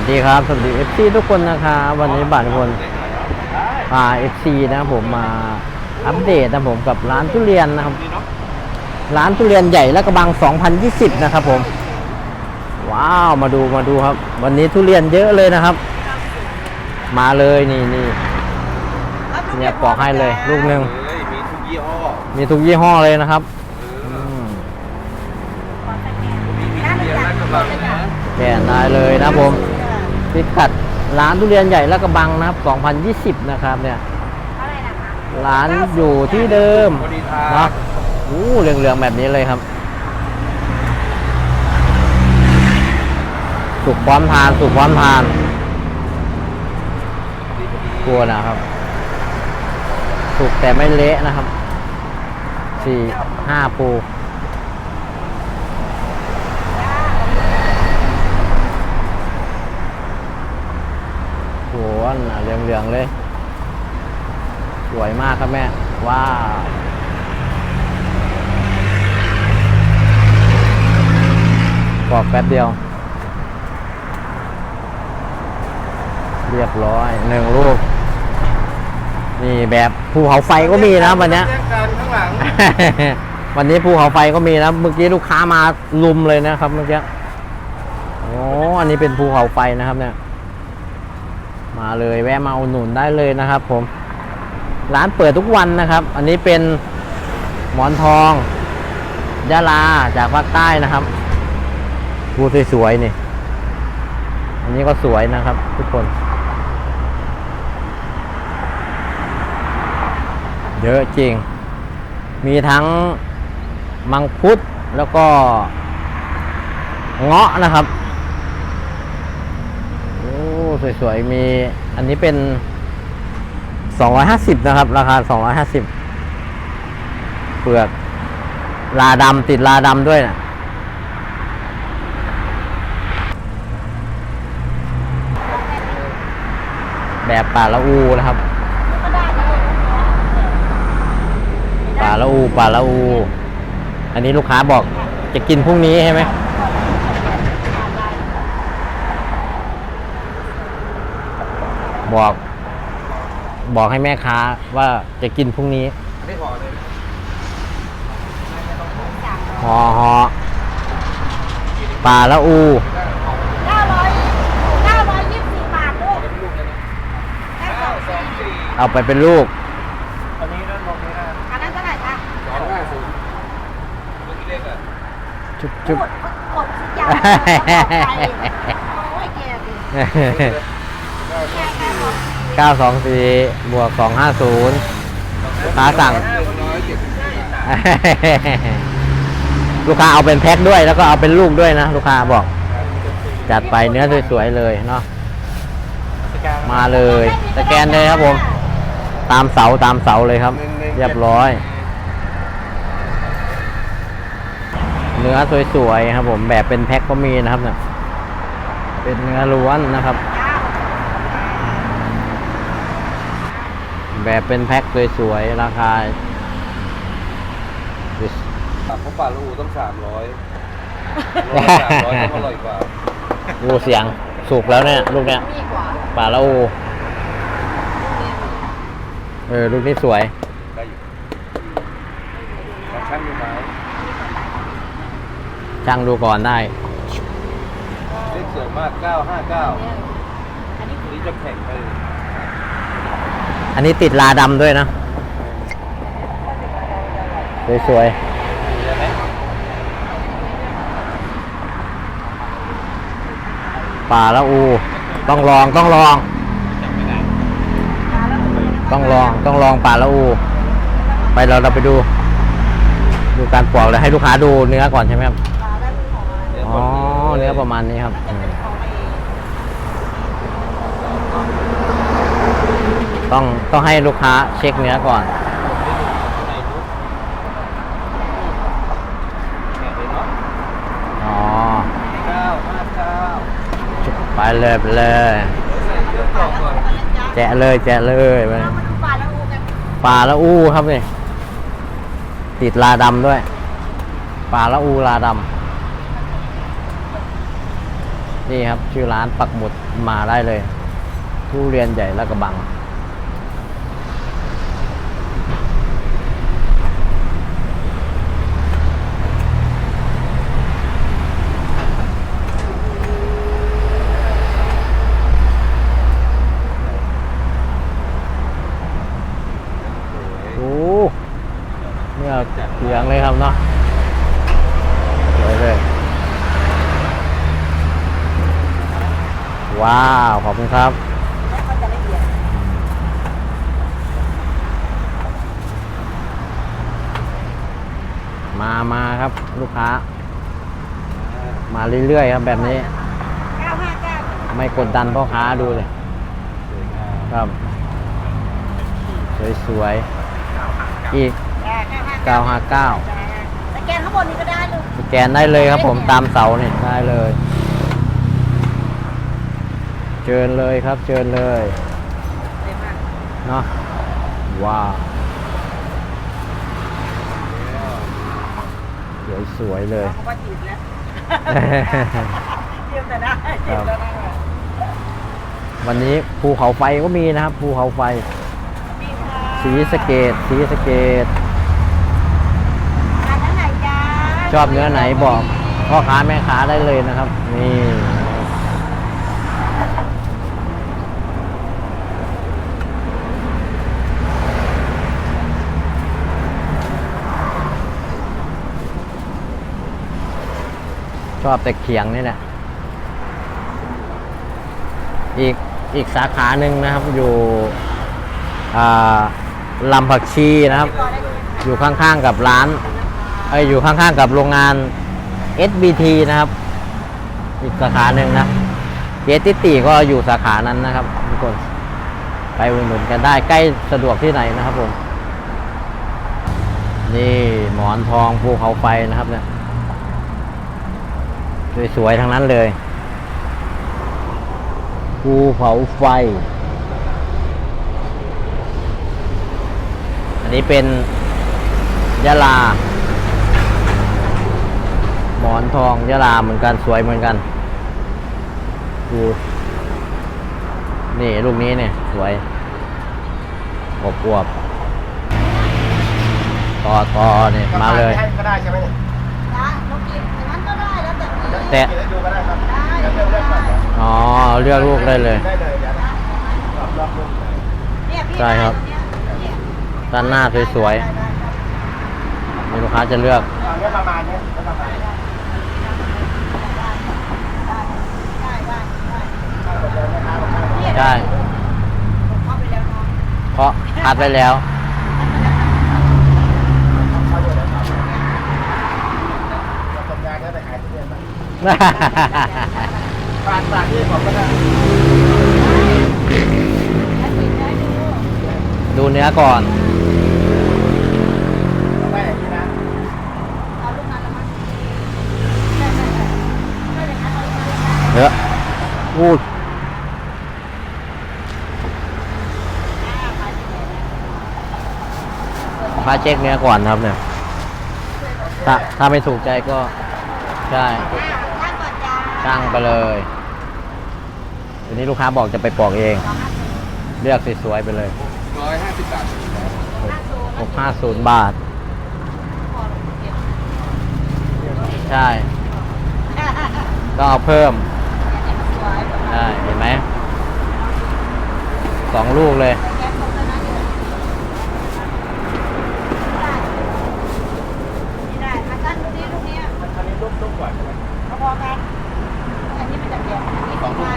วัสดีครับ สวัสดีเอฟซีทุกคนนะครับวันนี้บาทพลพาเอฟซีนะครับผมมาอัปเดตนะครับผมกับร้านทุเรียนนะครับ ร้านทุเรียนใหญ่และกระบัง 2020 นะครับผม ว้าวมาดูมาดูครับ วันนี้ทุเรียนเยอะเลยนะครับ มาเลยนี่นี่เนี่ยปอกให้เลย ลูกหนึ่งเฮ้ยมีทุกยี่ห้อมีทุกยี่ห้อเลยนะครับอืมมีมีทุเรียนและกำลังนะแก่ได้เลยนะครับผม พิกัดร้านทุเรียนใหญ่และกระบังนะครับ 2020 นะครับเนี่ยร้านอยู่ที่เดิมพอดีทาเนาะอู้เหลืองๆแบบนี้เลยครับ สุกพร้อมทาน สุกพร้อมทานกลัวนะครับ สุกแต่ไม่เละนะครับสี่ห้าปู โห น่ะเหลืองๆเลย สวยมากครับแม่ ว้าวปอกแป๊บเดียว เรียบร้อยหนึ่งลูกนี่แบบภูเขาไฟก็มีนะวันเนี้ยแจ้งการข้างหลัง วันนี้ภูเขาไฟก็มีนะเมื่อกี้ลูกค้ามาลุมเลยนะครับเมื่อกี้ โอ้ อันนี้เป็นภูเขาไฟนะครับเนี่ย มาเลยแวะมาอุดหนุนได้เลยนะครับผม ร้านเปิดทุกวันนะครับ อันนี้เป็นหมอนทองยะลาจากภาคใต้นะครับภูสวยๆนี่ อันนี้ก็สวยนะครับ ทุกคน เยอะจริง มีทั้งมังคุดแล้วก็เงาะนะครับ สวยๆ มีอันนี้เป็น 250 นะครับ ราคา 250 เปลือก ลาดำติดลาดำด้วยนะแบบป่าละอูนะครับป่าละอูป่าละอู อันนี้ลูกค้าบอกจะกินพรุ่งนี้ใช่ไหม บอก บอกให้แม่ค้าว่าจะกินพรุ่งนี้ไม่พอเลยหอหอป่าละอูเก้าร้อยเก้าร้อยยี่สิบสี่บาทลูกเป็นลูกเลยนะแค่สองสองสี่เอาไปเป็นลูก อันนี้นั่นลงไม่ได้อันนั้นเท่าไหร่คะสองห้าศูนย์เมื่อกี้เลขอะชุบพูชุบดกดทุกอย่างโอ้ยแกดิแ924 บวก 250ฟ้าสั่ง ลูกค้าเอาเป็นแพ็คด้วยแล้วก็เอาเป็นลูกด้วยนะ ลูกค้าบอก จัดไปเนื้อสวยๆเลยเนาะมาเลยสแกนเลยครับผม ตามเสาตามเสาเลยครับ เรียบร้อย เนื้อสวยๆครับผมแบบเป็นแพ็คก็มีนะครับเนี่ยเป็นเนื้อล้วนนะครับ แบบเป็นแพ็คสวยๆ ราคาตับเพราะปลาลูกต้องสามร้อยโลละสามร้อยต้องอร่อยกว่าดูเสียงสุกแล้วเนี่ยลูกเนี้ยมีกว่าป่าละอูเออลูกนี้สวยได้อยู่ลองชั่งดูไหมช่างดูก่อนได้เลขสวยมากเก้าห้าเก้าอันนี้จะแข็งไป อันนี้ติดลาดำด้วยนะ สวยๆป่าละอู ต้องลองต้องลอง ต้องลองต้องลองป่าละอู ไปเราเราไปดู ดูการปอกเลยให้ลูกค้าดูเนื้อก่อนใช่ไหมครับ อ๋อ เนื้อประมาณนี้ครับอืม ต้องต้องให้ลูกค้าเช็คเนื้อก่อน อ๋อไปเลยไปเลยแจะเลยแจะเลยไปปลาละอูครับนี่ติดลาดำด้วยปลาละอูลาดำนี่ครับชื่อร้านปักหมุดมาได้เลยทุเรียนใหญ่และกระบัง โอ้ เสียเหลืองเลยครับเนาะสวยเลย ว้าว ขอบคุณครับ มามาครับลูกค้า มาเรื่อยๆครับแบบนี้ ไม่กดดันพ่อค้าดูเลย ครับ สวยๆอีก 959 สแกนข้างบนนี้ก็ได้ลูกสแกนได้เลยครับผมตามเสาเนี่ยได้เลยเชิญเลยครับเชิญเลยเต็มมากเนาะว้าวสวยๆเลย เขาว่าจีบแล้วเทียมแต่ได้เทียมแต่ได้วันนี้ภูเขาไฟก็มีนะครับภูเขาไฟมีค่ะ สีสะเกตสีสะเกต อันนั้นไหนจ้า ชอบเนื้อไหนบอกพ่อค้าแม่ค้าได้เลยนะครับ นี่ชอบแต่เขียงนี่แหละ อีกอีกสาขาหนึ่งนะครับ อยู่ลำผักชีนะครับ อยู่ข้างๆกับร้าน อ้อยู่ข้างๆกับโรงงาน SBT นะครับ อีกสาขาหนึ่งนะเจติติก็อยู่สาขานั้นนะครับทุกคนไปอุดหนุนกันได้ใกล้สะดวกที่ไหนนะครับผม นี่หมอนทองภูเขาไฟนะครับเนี่ยสวยๆทั้งนั้นเลยภูเขาไฟ อันนี้เป็นยะลา หมอนทองยะลาเหมือนกันสวยเหมือนกันดูนี่ลูกนี้เนี่ยสวยอวบอวบๆต่อต่อเนี่ยมาเลยก็ได้ใช่ไหมเนี่ยนะลูกกินอย่างนั้นก็ได้แล้วแต่พี่แต่กินให้ดูก็ได้ครับได้งั้นเลือกเลือกก่อนนะอ๋อเลือกลูกได้เลยได้เลยเดี๋ยวนะรอบรอบลูกเลยเนี่ยพี่ใช่ครับได้เนี่ยด้านหน้าสวยได้ได้ได้ๆมีลูกค้าจะเลือกเอาเนี้ยประมาณเนี้ยประมาณเนี้ย ได้ได้ได้ ถ้าหมดเลยนะครับหมดเลย ใช่เข้าไปแล้วเนาะเพราะคัดไว้แล้ว เขาอยู่นะครับเราทำงานก็ไปขายทุเรียนมาฝากฝากที่ผมก็ได้ดูเนื้อก่อน ได้อย่างนี้นะเอาลูกนั้นล้วมั้งได้ได้ได้ได้เลยนะเอาลูกนั้นล้วมั้งเยอะพูดอ่าไปที่ไหนนะ ลูกค้าเช็คเนื้อก่อนครับเนี่ย ถ้าถ้าไม่ถูกใจก็ใช่ตั้งก่อนจ้าช่างไปเลยทีนี้ลูกค้าบอกจะไปปอกเอง เลือกสวยๆไปเลย ร้อยห้าสิบบาทหกห้าศูนย์บาท ใช่ ก็เอาเพิ่ม ได้ เห็นไหม สองลูกเลย นี่ได้มาตั้งลูกนี้ลูกนี้ อันนี้ลูกลูกกว่าใช่ไหม พอๆกัน อันนี้มันจะเปลี่ยนอันนี้ของได้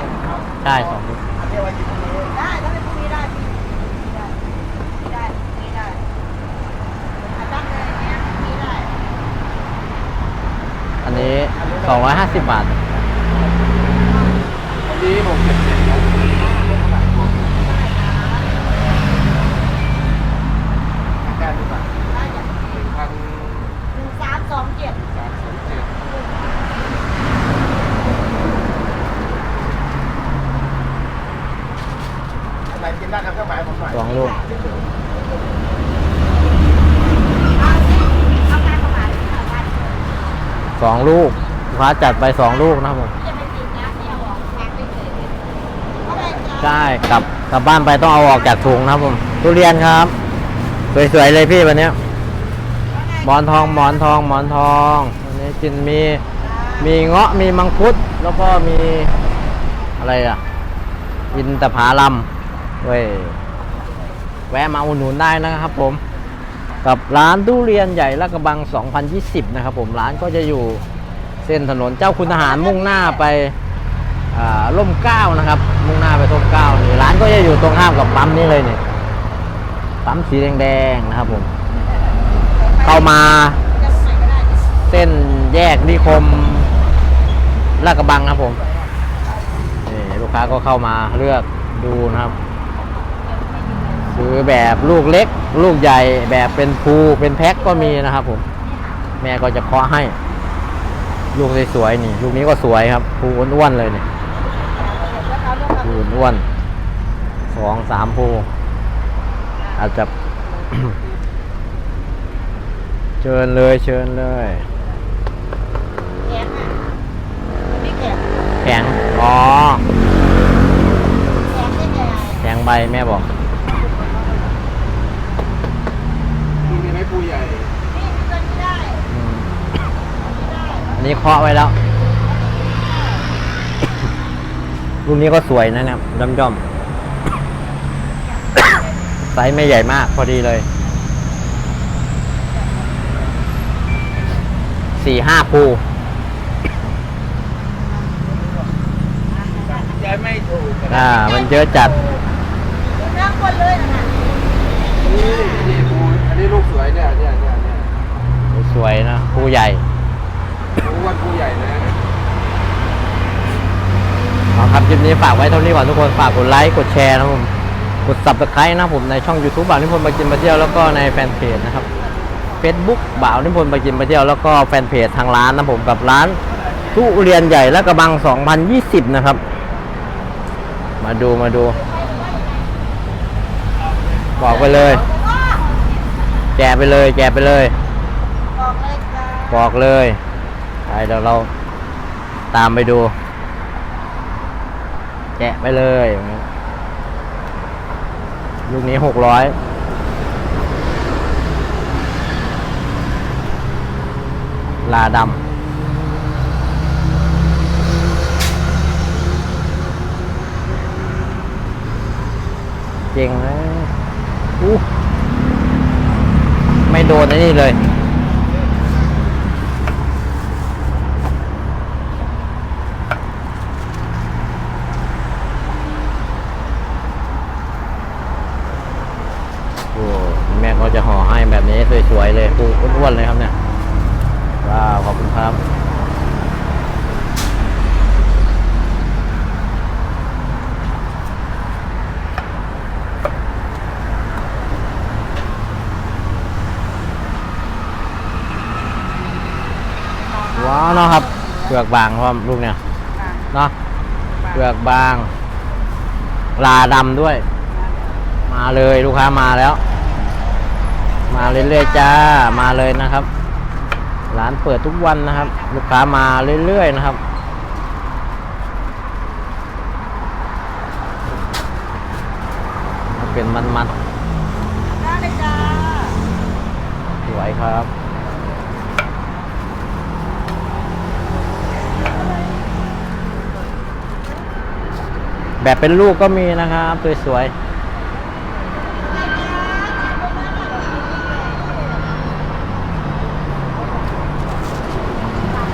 ใช่สองลูก อันนี้ไว้กินตรงนี้ ได้ถ้าเป็นพวกนี้ได้พี่ได้ได้นี่ได้อะตั้งเลยอันเนี้ยนี่ได้ อันนี้สองร้อยห้าสิบบาท อันนี้ผมเก็บเสร็จแล้ว การดีกว่า ได้อย่างนี้ หนึ่งพัน หนึ่งสามสองเจ็ด สามสิบเจ็ด อะไรกินได้ครับเครื่องหมายผมหน่อย สองลูก เอาสิเอาการประมาณ นี้ค่ะได้สองลูกลูกค้าจัดไปสองลูกนะครับผมจะไปติดนะเนี่ยหรอใช่กลับกลับบ้านไปต้องเอาออกจากถุงนะครับผมทุเรียนครับ สวยๆเลยพี่วันเนี้ยหมอนทองหมอนทองหมอนทองวันนี้กินมีมีเงาะมีมังคุด แล้วก็มีอะไรอะ อินตผาลัมเว้ยแวะมาอุดหนุนได้นะครับผมกับร้านทุเรียนใหญ่ลาดกระบัง 2020 นะครับผมร้านก็จะอยู่ เส้นถนนเจ้าคุณทหารมุ่งหน้าไปร่มเก้านะครับ มุ่งหน้าไปร่มเก้านี่ร้านก็จะอยู่ตรงข้ามกับปั๊มนี่เลยนี่ปั๊มสีแดงๆนะครับผมเข้ามาเส้นแยกนิคมลาดกระบังครับผมนี่ลูกค้าก็เข้ามาเลือกดูนะครับซื้อแบบลูกเล็ก ลูกใหญ่แบบเป็นภูเป็นแพ็คก็มีนะครับผม แม่ก็จะเคาะให้ ลูกสวยๆนี่ ลูกนี้ก็สวยครับภูอ้วนๆเลยนี่ภูอ้วนสองสามภูอาจจะเชิญเลยเชิญเลยแกงอะไม่แกงแข็งอ๋อแกงได้ไงแข็งใบแม่บอก มีไหมปูใหญ่ นี่มันก็ไม่ได้ อืม ไม่ได้ อั นนี้เคาะไว้แล้วลูกนี้ก็สวยนะเนี่ยย่อมย่อมๆไซส์ไม่ใหญ่มากพอดีเลยสี่ห้าภูย้ายไม่ถูกอ่า มันเยอะจัดนั่งบนเลยนะน่ะนี่นี่ปูอันนี้ลูกสวยเนี่ยเนี่ยเนี่ยเนี่ยสวยนะภูใหญ่ปู วันปูใหญ่นะเอาครับคลิปนี้ฝากไว้เท่านี้ก่อนทุกคนฝากกดไลค์กดแชร์นะผมกด subscribe นะผมในช่อง YouTube บ่าวนิพนธ์มากินมาเที่ยวแล้วก็ในแฟนเพจนะครับ Facebook บ่าวนิพนธ์มากินมาเที่ยวแล้วก็แฟนเพจทางร้านนะผมกับร้านทุเรียนใหญ่และกระบัง 2020 นะครับ มาดูมาดู บอกไปเลยแกไปเลยแกไปเลย บอกเลย ไปเดี๋ยวเราตามไปดู แกะไปเลยย่างนี้ลูกนี้หกร้อยลาดำเจ๋งเลยอู้ไม่โดนนี่เลย โอ้แม่เขาจะห่อให้แบบนี้สวยๆเลยปูอ้วนๆเลยครับเนี่ย ว้าว ขอบคุณครับ ว้าวเนาะครับเป ลือกบางเพราะว่าลูกเนี่ยเนาะเปลือกบาง ลาดำด้วย มาเลยลูกค้ามาแล้ว มาเรื่อยๆจ้า มาเลยนะครับ ร้านเปิดทุกวันนะครับ ลูกค้ามาเรื่อยๆนะครับเป็นมันได้เลยจ้าๆสวยครับ แบบเป็นลูกก็มีนะครับสวยๆ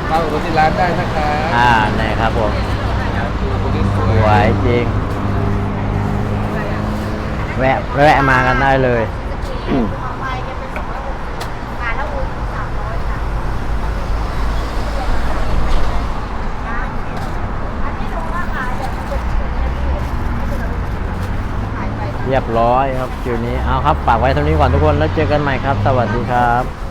เข้าที่ร้านได้นะครับอ่านี่ครับผมปูที่สสววย ยจริง แวะแวะมากันได้เลย ของไปจะเป็นสองร้อยหกสิบขายแล้วอุ่นสามร้อยค่ะอันนี้หนูว่าขายแบบเป็นชุดเนี่ยพี่ขายไป เรียบร้อยครับคิวนี้เอาครับฝากไว้เท่านี้ก่อนทุกคนแล้วเจอกันใหม่ครับ สวัสดีครับ